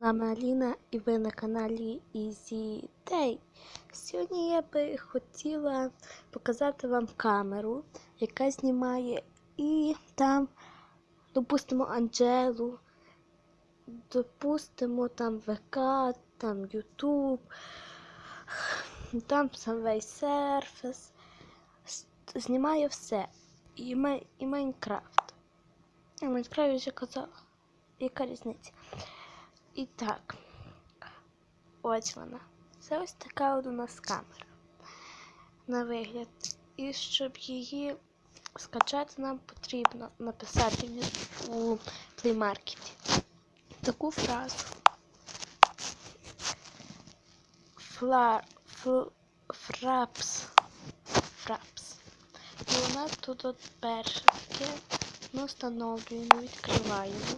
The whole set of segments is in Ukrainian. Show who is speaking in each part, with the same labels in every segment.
Speaker 1: вами Аліна і ви на каналі Easy Day. Сьогодні я би хотіла показати вам камеру, яка знімає і там, допустимо, Анджелу, допустимо, там ВК, там Ютуб, там сам весь серфес. Знімає все. І, Майнкрафт. І Майнкрафт вже казала. Яка різниця? І так, ось вона. Це ось така от у нас камера на вигляд. І щоб її скачати, нам потрібно написати у Play Market таку фразу. Фла, фл, фрапс. Фрапс. І нас тут от перше таке. Ми встановлюємо, відкриваємо.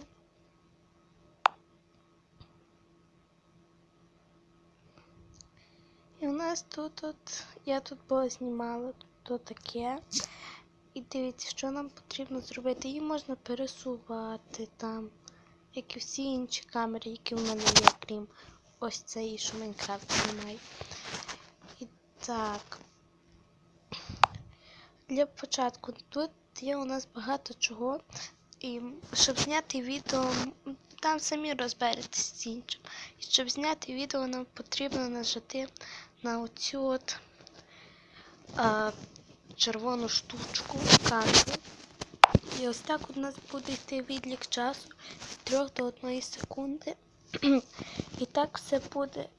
Speaker 1: І у нас тут от, я тут було знімала то таке. І дивіться, що нам потрібно зробити. Її можна пересувати там, як і всі інші камери, які в мене є, крім ось цієї, що Майнкрафт знімає. І так. Для початку тут є у нас багато чого. І щоб зняти відео, там самі розберетесь з іншим. І щоб зняти відео, нам потрібно нажати на оцю от а, червону штучку камеру. І ось так у нас буде йти відлік часу від 3 до 1 секунди. І так все буде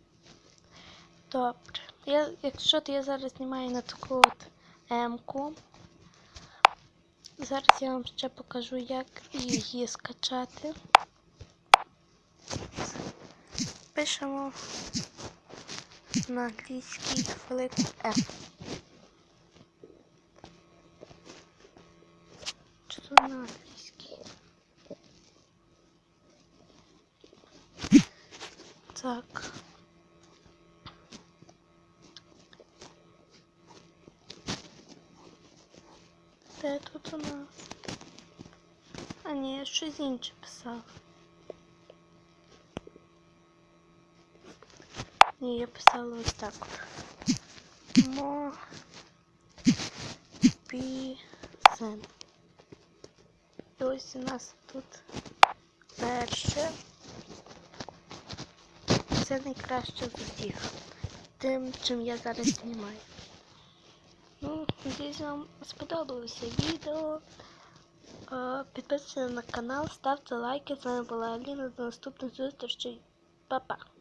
Speaker 1: добре. Я, якщо то я зараз знімаю на таку от М-ку. Зараз я вам ще покажу, як її скачати. Пишемо на англійській велику F. Чи на англійській? Так. Де тут у нас? А ні, я щось інше писав. Ні, я писала ось так. Мо пісен. І ось у нас тут перше. Це найкраще з усіх. Тим, чим я зараз знімаю. Ну, надіюсь, вам сподобалося відео. Підписуйтесь на канал, ставте лайки. З вами була Аліна. До наступних зустрічей. Па-па!